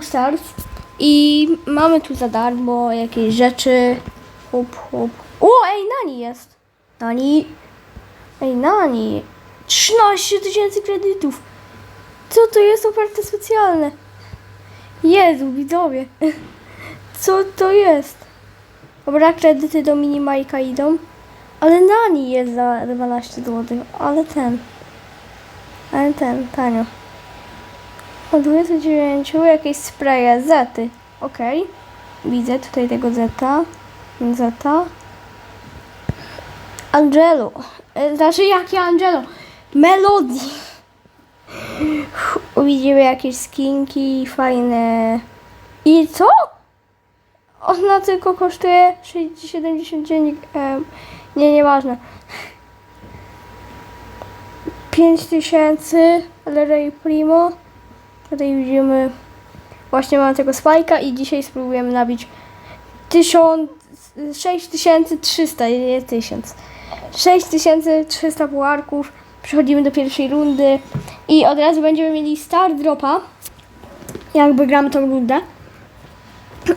Stars i mamy tu za darmo jakieś rzeczy. Hop, hop. O, ej, Nani jest. Nani. Ej, Nani. 13 tysięcy kredytów. Co to jest oferty specjalne? Jezu, widzowie. Co to jest? Dobra, kredyty do Minimajka idą. Ale Nani jest za 12 zł. Ale ten. Ale ten, tanio. O 29 jakieś spraye Zety. Okej. Widzę tutaj tego Zeta. Zeta. Angelo. E, Znaczy jakie Angelo? Melody. Widzimy jakieś skinki fajne. I co? Ona tylko kosztuje 70 em, Nie, nieważne. 5000 Leray Primo. Tutaj widzimy właśnie mam tego spajka i dzisiaj spróbujemy nabić 1000, 6300, nie 1000. 6300 pułarków. Przechodzimy do pierwszej rundy i od razu będziemy mieli star dropa. Jakby gramy tą rundę.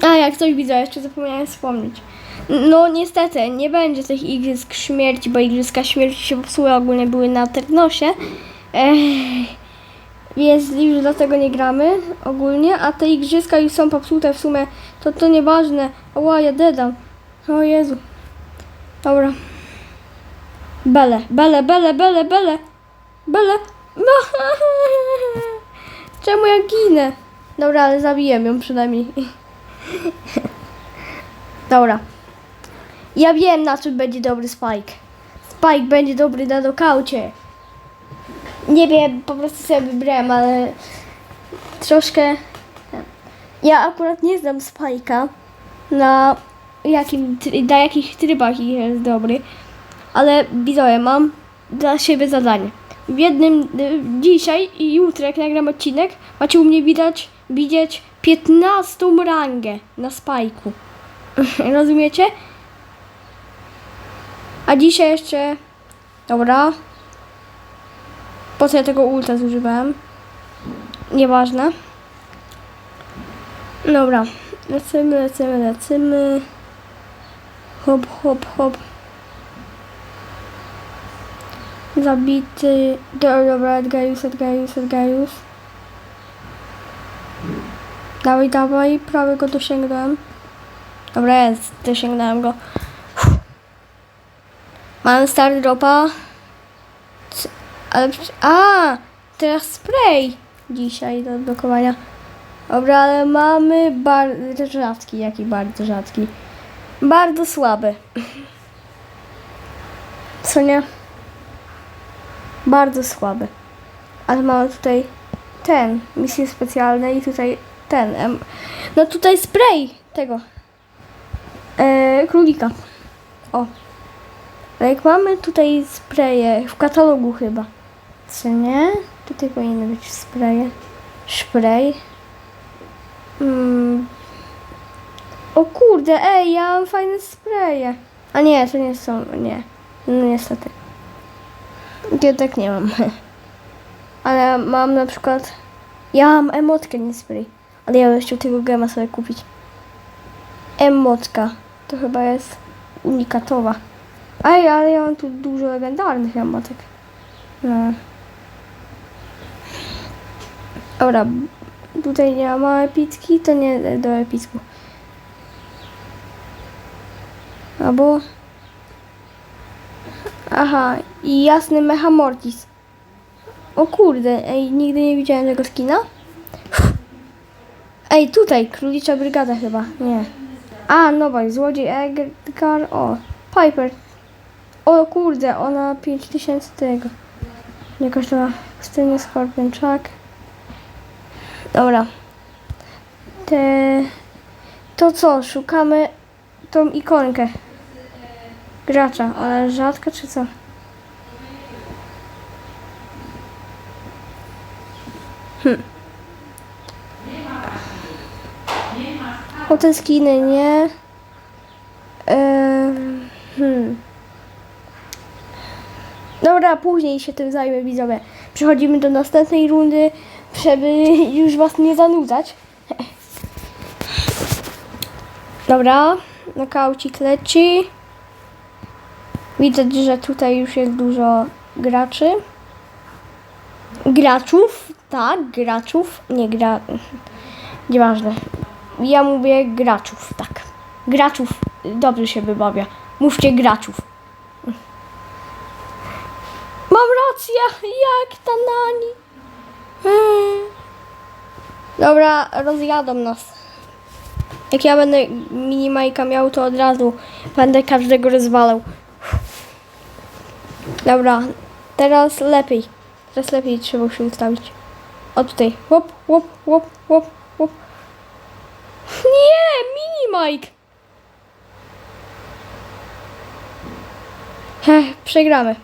A jak coś widzę, jeszcze zapomniałem wspomnieć. No niestety, nie będzie tych igrzysk śmierci, bo igrzyska śmierci się popsuły, ogólnie były na Ternosie. Ej, więc już dlatego nie gramy ogólnie, a te igrzyska już są popsute w sumie, to to nieważne. Ła, ja dedam. O Jezu. Dobra. Bele, bele, bele, bele, bele. Bele. Czemu ja ginę? Dobra, ale zabiję ją przynajmniej. Dobra. Ja wiem na czym będzie dobry Spike. Spike będzie dobry na nokaucie. Nie wiem, po prostu sobie wybrałem, ale troszkę. Ja akurat nie znam Spike'a na jakim, na jakich trybach jest dobry, ale widzowie, mam dla siebie zadanie. W jednym y, dzisiaj i jutro, jak nagram odcinek, macie u mnie widać, widzieć 15 rangę na Spike'u. Rozumiecie? A dzisiaj jeszcze. Dobra. Po co ja tego ulta zużywałem? Nieważne. Dobra. Lecimy, lecimy, lecimy. Hop, hop, hop. Zabity. Do- Dobra, Edgarius, Edgarius, Edgarius. Dawaj, dawaj. Prawie go dosięgnąłem. Dobra, jest. Dosięgnąłem go. Mam star dropa. Ale przecież... A! Teraz spray dzisiaj do odblokowania. Dobra, ale mamy bardzo rzadki. Jaki bardzo rzadki? Bardzo słaby. Co nie? Bardzo słaby. Ale mamy tutaj ten, misje specjalne i tutaj ten. No tutaj spray tego. E, królika. O. Ale jak mamy tutaj spreje, w katalogu chyba. Co nie? Tutaj powinny być spreje. Spray. Mm. O kurde, ej, ja mam fajne spreje. A nie, to nie są, nie. No niestety. Jednak nie mam. Ale mam na przykład... Ja mam emotkę, nie spray. Ale ja bym chciał tego gema sobie kupić. Emotka. To chyba jest unikatowa. Ej, ale ja mam tu dużo legendarnych emotek. No. Dobra, tutaj nie ma epicki, to nie do epicku. Albo... Aha, i jasny Mechamortis. O kurde, ej, nigdy nie widziałem tego skina. Ej, tutaj, królicza brygada chyba, nie. A, nowa, złodziej Edgar, o, Piper. O kurde, ona 5000 tego. Nie kosztowała pustynia Scorpion Chuck. Dobra. Te... To co, szukamy tą ikonkę. Gracza, ale rzadka czy co? O te skiny nie. Hmm. Dobra, później się tym zajmę widzowie. Przechodzimy do następnej rundy, żeby już was nie zanudzać. Dobra, nokaucik leci. Widać, że tutaj już jest dużo graczy. Graczów, tak, graczów, nie gra... Nieważne. Ja mówię graczów, tak. Graczów, dobrze się wybawia. Mówcie graczów. Mam rację, jak ta nani. Hmm. Dobra, rozjadą nas. Jak ja będę minimajka miał, to od razu będę każdego rozwalał. Dobra, teraz lepiej. Teraz lepiej trzeba się ustawić. O tutaj. Łop, łop, łop, łop, łop. Nie, minimajk. Heh, przegramy.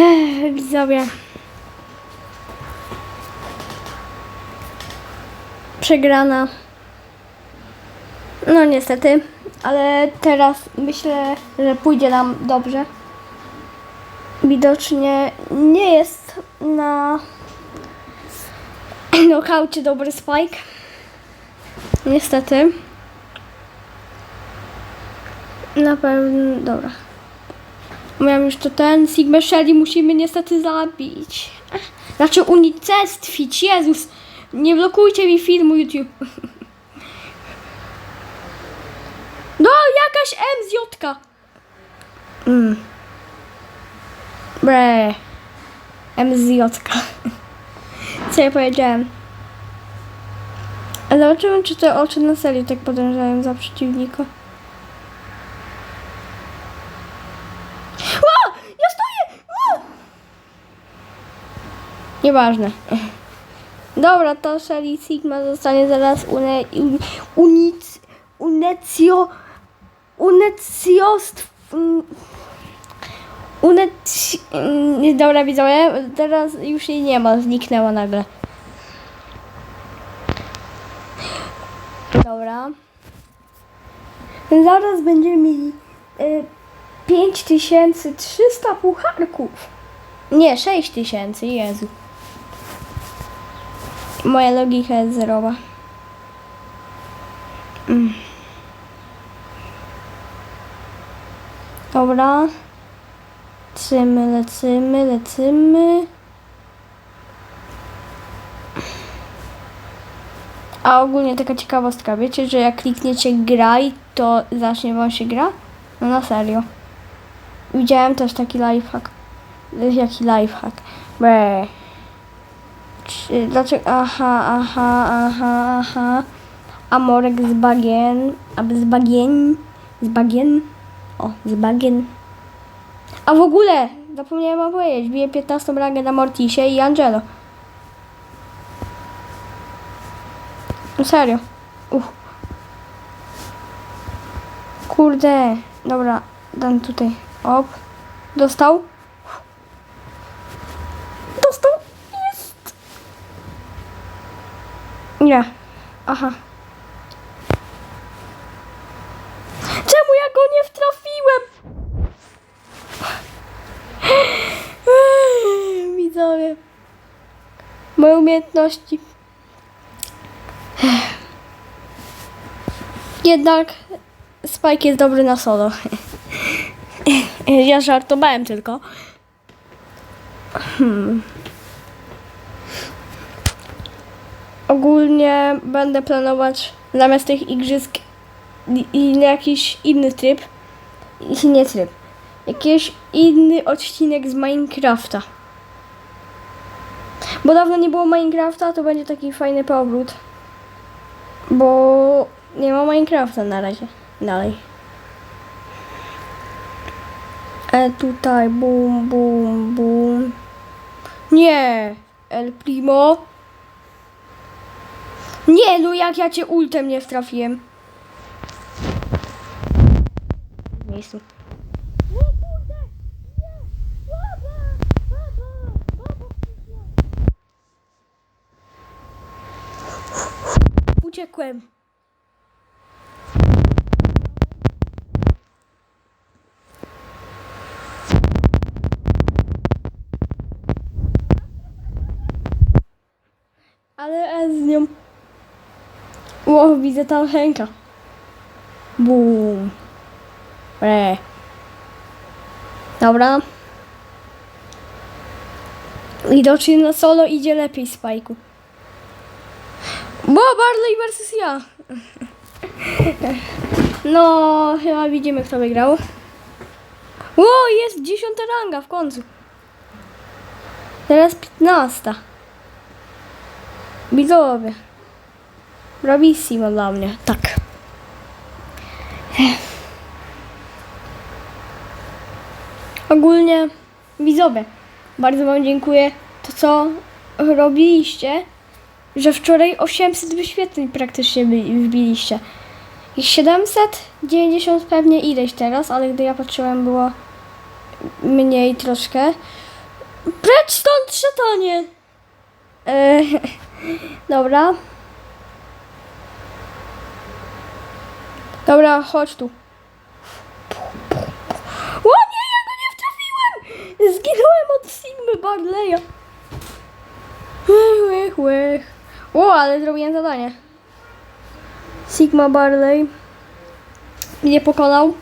Ech, Widzowie. Przegrana. No niestety, ale teraz myślę, że pójdzie nam dobrze. Widocznie nie jest na nokaucie dobry spike. Niestety. Na pewno, dobra. Miałem już to ten, Sigma Shelly musimy niestety zabić. Znaczy unicestwić, Jezus. Nie blokujcie mi filmu YouTube. No, jakaś MZJ. Mm. Bre. MZJ. Co ja powiedziałem? Zobaczymy, czy te oczy na serio tak podążają za przeciwnika. O! Ja stoję! O! Nieważne. Dobra, to Shelly Sigma zostanie zaraz une, un, unic, unecio, unecjost, unec, mm, dobra widzowie, teraz już jej nie ma, zniknęła nagle. Dobra. Zaraz będziemy mieli y, 5300 pucharków. Nie, 6000, Jezu. Moja logika jest zerowa. Mm. Dobra. Lecymy, lecymy, lecymy. A ogólnie taka ciekawostka, wiecie, że jak klikniecie graj, to zacznie wam się gra? No na serio. Widziałem też taki lifehack. Jaki lifehack? Bre. Dlaczego? Aha, aha, aha, aha. Amorek z bagien. Aby z bagien. Z bagien. O, z bagien. A w ogóle, zapomniałem wam powiedzieć, bije 15 rangę na Mortisie i Angelo. No serio. Uff. Kurde. Dobra, dam tutaj. Op. Dostał? Jest. Nie. Aha. Czemu ja go nie wtrafiłem? Widzowie. Moje umiejętności. Jednak Spike jest dobry na solo. Ja żartowałem tylko. Hmm. Ogólnie będę planować zamiast tych igrzysk i- jakiś inny tryb. I nie tryb. Jakiś inny odcinek z Minecrafta. Bo dawno nie było Minecrafta, to będzie taki fajny powrót. Bo nie ma Minecrafta na razie. Dalej. E tutaj bum, bum, bum. Nie! El Primo. Nie, no jak ja cię ultem nie trafiłem. Miejscu. Uciekłem. ale S z nią. Ło, widzę tam Henka. Bum. E. Dobra. Widocznie na solo idzie lepiej Spajku. Bo Barley versus ja. No, chyba widzimy kto wygrał. O, jest dziesiąta ranga w końcu. Teraz piętnasta. Widzowie. Bravissimo dla mnie. Tak. Ogólnie widzowie, bardzo wam dziękuję to co robiliście, że wczoraj 800 wyświetleń praktycznie wbiliście. I 790 pewnie ileś teraz, ale gdy ja patrzyłem było mniej troszkę. Precz stąd szatonie! E, dobra. Dobra, chodź tu. O nie, ja go nie wtrafiłem! Zginąłem od Sigmy Barleya. Łych, łych. O, ale zrobiłem zadanie. Sigma Barley mnie pokonał.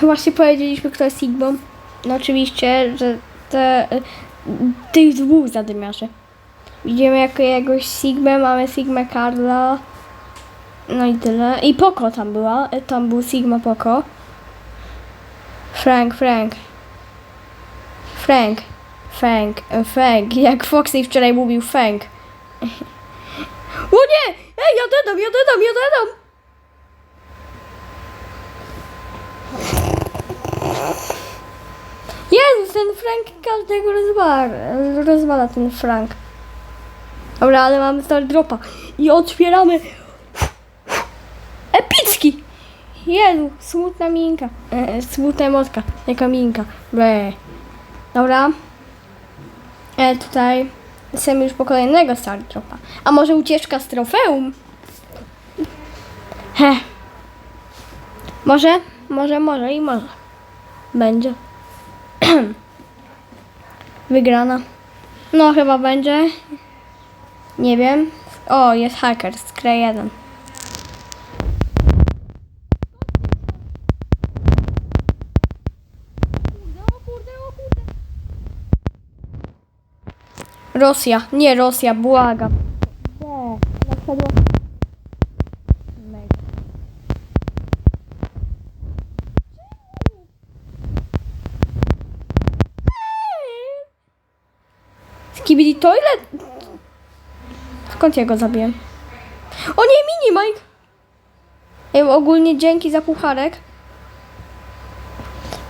Właśnie powiedzieliśmy, kto jest Sigmą. No oczywiście, że te, tych dwóch zadymiarzy. Widzimy jakiegoś Sigmę, mamy Sigmę Karla. No i tyle. I Poco tam była. Tam był Sigma Poco. Frank, Frank. Frank. Frank, e, Frank. Jak Foxy wczoraj mówił Frank. O nie! Ej, ja dedam, ja dedam, ja dedam! Jezus, ten Frank każdego rozwala, rozwala ten Frank. Dobra, ale mamy star dropa i otwieramy epicki! Jezu, smutna minka. E, smutna emotka, jaka minka. Ble. Dobra. E, tutaj chcemy już po kolejnego star. A może ucieczka z trofeum? He. Może, może, może i może. Będzie. Wygrana. No chyba będzie. Nie wiem. O, jest hacker z kraj 1. Rosja, nie Rosja, błagam. Nie. Skibidi Toilet? Skąd ja go zabiłem? O nie, mini Mike! Ej, ogólnie dzięki za pucharek.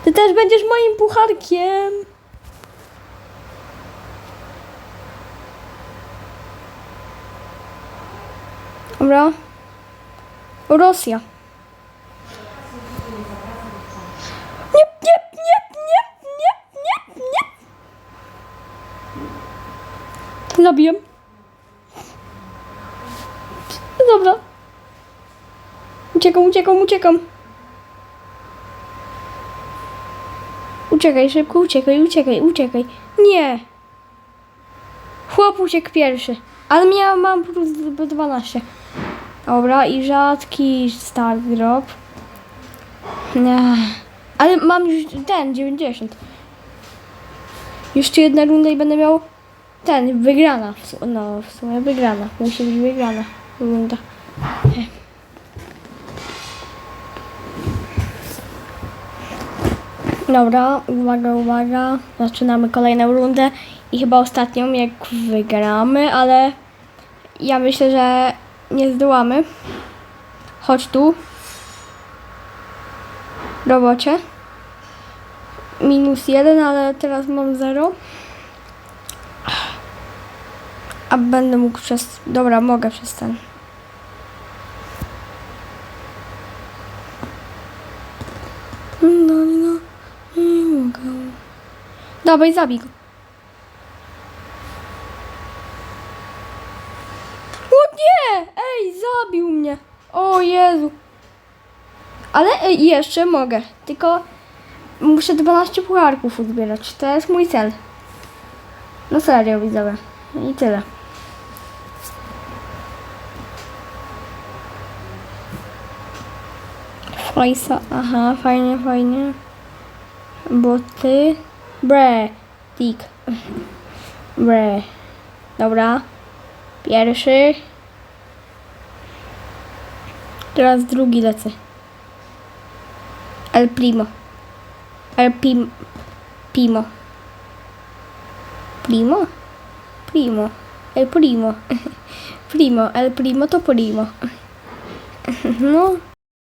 Ty też będziesz moim pucharkiem. Dobra. Rosja. Nie, nie, nie, nie, nie, nie, nie. Zabiłem. Dobra. Uciekam, uciekam, uciekam. Uciekaj, szybko, uciekaj, uciekaj, uciekaj. Nie. Chłop uciekł pierwszy. Ale miałam, mam plus 12. Dobra, i rzadki start drop. Ale mam już ten, 90. Jeszcze jedna runda i będę miał ten, wygrana. No, w sumie wygrana. Musi być wygrana runda. Dobra, uwaga, uwaga. Zaczynamy kolejną rundę i chyba ostatnią, jak wygramy, ale ja myślę, że nie zdołamy. Chodź tu. Robocie. Minus jeden, ale teraz mam zero. A będę mógł przez... Dobra, mogę przez ten. No, no, nie mogę. Dawaj, zabij go. O nie! Ej, zabił mnie. O Jezu. Ale ej, jeszcze mogę. Tylko muszę 12 pucharków uzbierać. To jest mój cel. No serio, widzowie. I tyle. Fajsa, aha, fajnie, fajnie. Boty. Bre. Tik. Bre. Dobra. Pierwszy. Teraz drugi lecę. El Primo. El Pim... Primo. Primo? Primo. El Primo. Primo. El Primo to Primo. No.